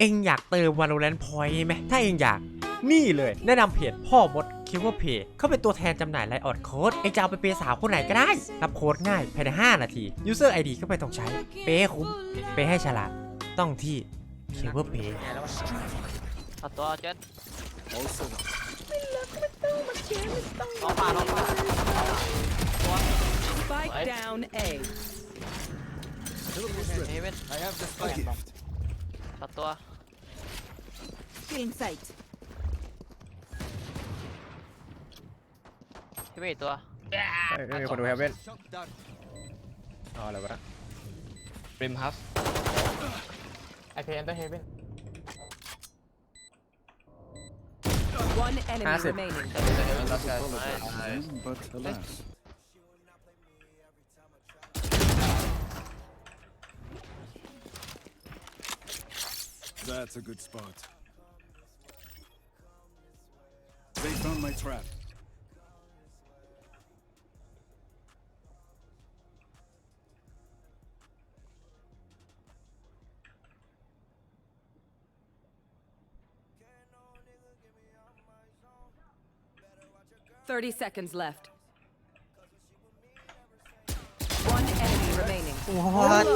เองอยากเติม Valorant Point ไหมถ้าเองอยาก นี่เลย แนะนำเพจพ่อมดคิวเวอร์เพจเขาเป็นตัวแทนจำหน่ายไลออดโค้ดเองจะเอาไปเปย์สาวคนไหนก็ได้ รับโค้ดง่ายภายใน 5 นาที User ID ก็ไปต้องใช้เปย์คุ้มเปย์ให้ฉลาด ต้องที่คิวเวอร์เพจอตัวเจ็ดโอ้สุดลองานองมาตเดตัว Revealing sight. พี่ไม่เห็นตัวเอ้ยไม่มีคนดูแฮปเว่นอ๋อแล้วะริมฮับ I can enter heaven One enemy Passive. Ah, remaining. ล็อกกันไม่ไม่ but alas. That's a good spot. They found my trap. Thirty seconds left. One enemy remaining. What?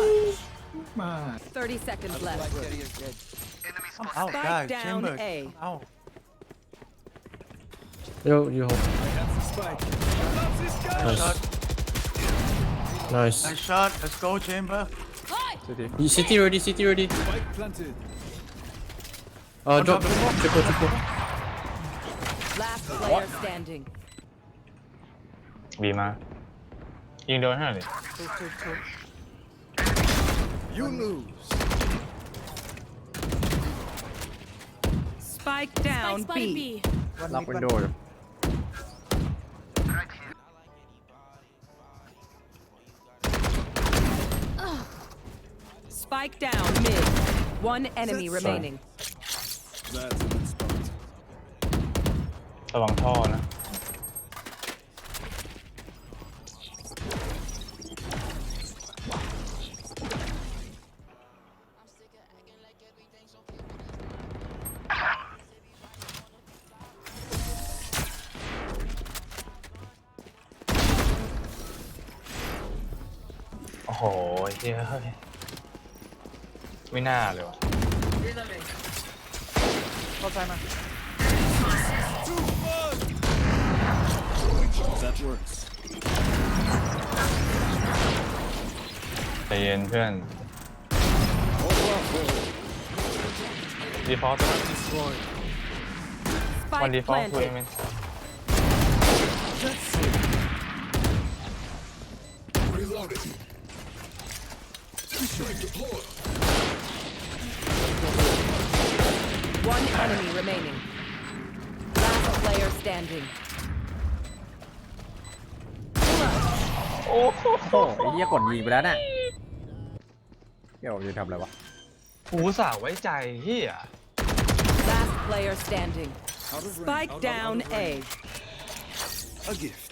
Thirty seconds left. Spike down A. Oh. Yo, you hold. Nice. Nice. Nice shot. Let's go, chamber. City. You city ready, city ready. planted. Uh, oh, drop. Triple, triple. Last player standing. บีมายิงโดนห้าเลย Two, two, two. You lose. Spike down Spike, spike B. B. Lock window. Spike down mid. One enemy remaining. That's a good โอ้โหเฮ้ยไม่น่าเลยวะเข้าใไหมใจเย็นเพื่อน ดีฟอสวันดีฟอสคุยไหมเ One enemy remaining. Last player standing. โอ้โหโอ้โหไอ้เหี้ยกดยิงไปแล้วน่ะเดี๋ยวผมจะทำอะไรวะหูสาวไว้ใจเฮีย Last player standing. Spike down A. A gift.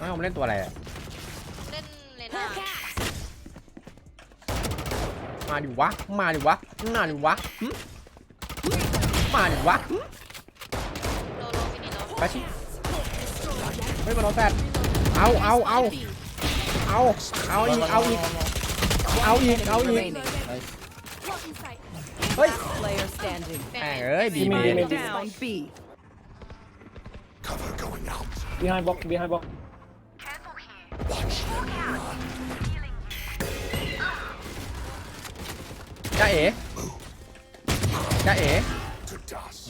น้อผมเล่นตัวอะไรเล่นเลน่ามาดิวะ มาดิวะ มาดิวะมาดิวะไปชิเฮ้ยมันโดนแฟดเอาเอาเอาเอา เอาอีก เอาอีก เอาอีก เอาอีก เฮ้ย Player s t ี n d i ม่เอ้ยบีม Spike d B. e h i n d b o c behind b o c จ้าเอ๋จ้าเอ๋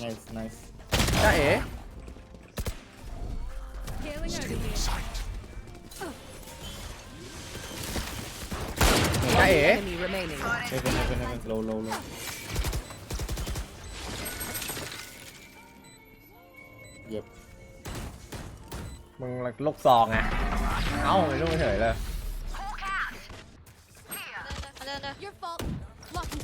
nice nice จ้าเอ๋ Healing over here. จ้าเอ๋ Enemy remaining. heaven heaven heaven low low low เหย็บมึงลูกซองอ่ะเอ้าไม่รู้เฉยเลย Your fault. Blocking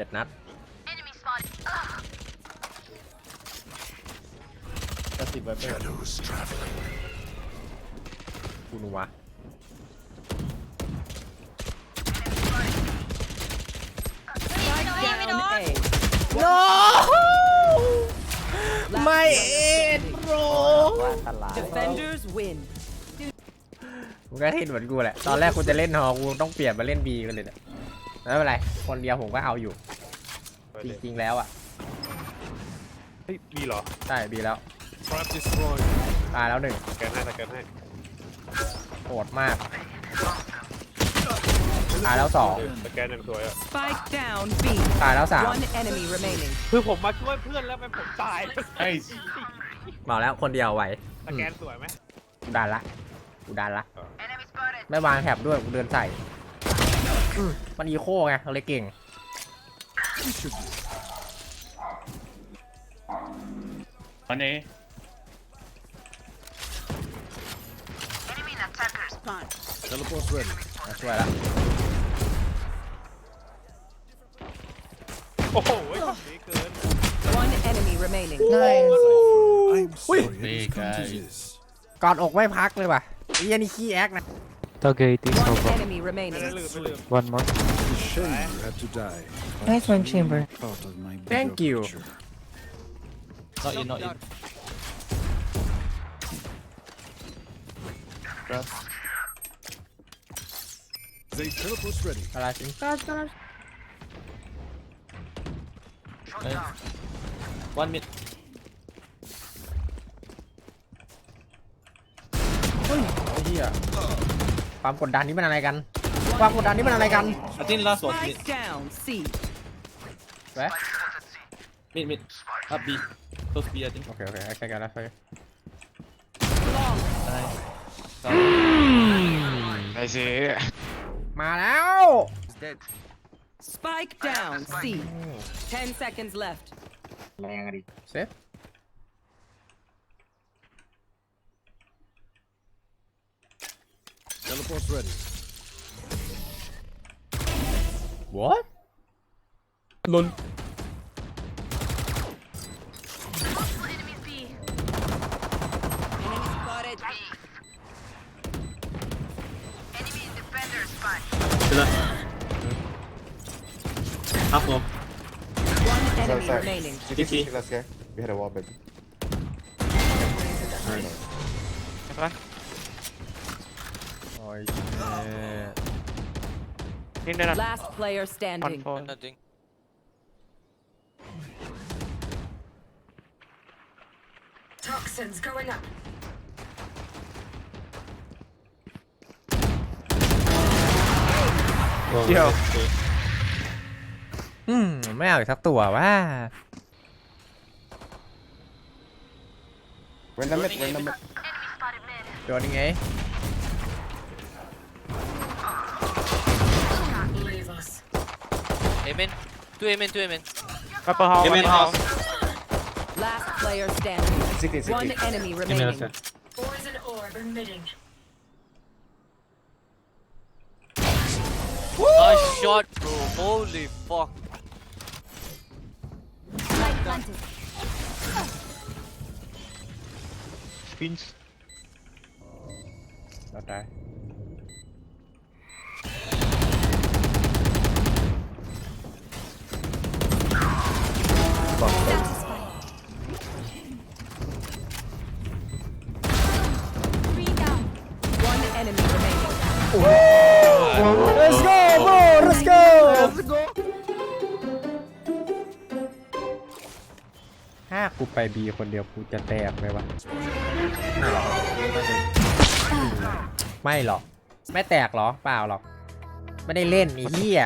จ็ดนัดกระสิบไปเปอ่์ s คุณวะโน w n A. ไม่เอ็ดโรมึงก็เห็นเหมือนกูแหละ ตอนแรกกูจะเล่นฮอกูต้องเปลี่ยนมาเล่นบีกันเลยเนี่ยไม่เป็นไรคนเดียวผมก็เอาอยู่จริงๆแล้วอ่ะเฮ้ยบีเหรอใช่บีแล้วตายแล้วหนึ่งเแกนให้เแกนให้โหดมากตายแล้วสองแกนอยงสวยอ่ะตายแล้วสามคือผมมาช่วยเพื่อนแล้วเป็นผมตายไอ้เมาแล้วคนเดียวไหวแกนสวยไหมกูดันละกูดันละไม่วางแถบด้วยกูเดินใส่มันอีโคไงเลยเก่ง อันนี้ Teleport ready. ช่วยละโอ้โหดเกิน One e n e m ยกอดอกไม่พักเลยว่ะไอ้ยันนี่ขี้แอคนะ The gate One over. enemy remaining. One more. shame you to die. Nice one, Chamber. Thank you. picture. Not you, not you. They teleport ready. Garage in. Garage, garage. One mid. Ui, cái gì ความกดดันนี้มันอะไรกันความกดดันนี้มันอะไรกันอาทิตย์ล่าสุดแหวมิดมิดฮับบีตัวบปีอจริงโอเคโอเคโอเคกันแล้วไปไปสิมาแล้ว Spike down C. Ten seconds left. Langri. Safe. What? ready. What? Lol. Half wall. One enemy sorry. remaining. Last guy. We had a wall, baby. Alright. Nice. Oj, shit. Last player standing. Toxins going up. อืมไม่เอาอีกสักตัวว่า Where the Two A mid, two A mid. Upper hall, upper hall. Last player standing. One enemy remaining. Ores and orb emitting. Woo! Nice shot, bro. Holy fuck. Light Not die. บอกถ้ากูไปบีคนเดียวกูจะแตกไหมวะ ไม่หรอกไม่แตกหรอเปล่าหรอกไม่ได้เล่นนี่เหี้ย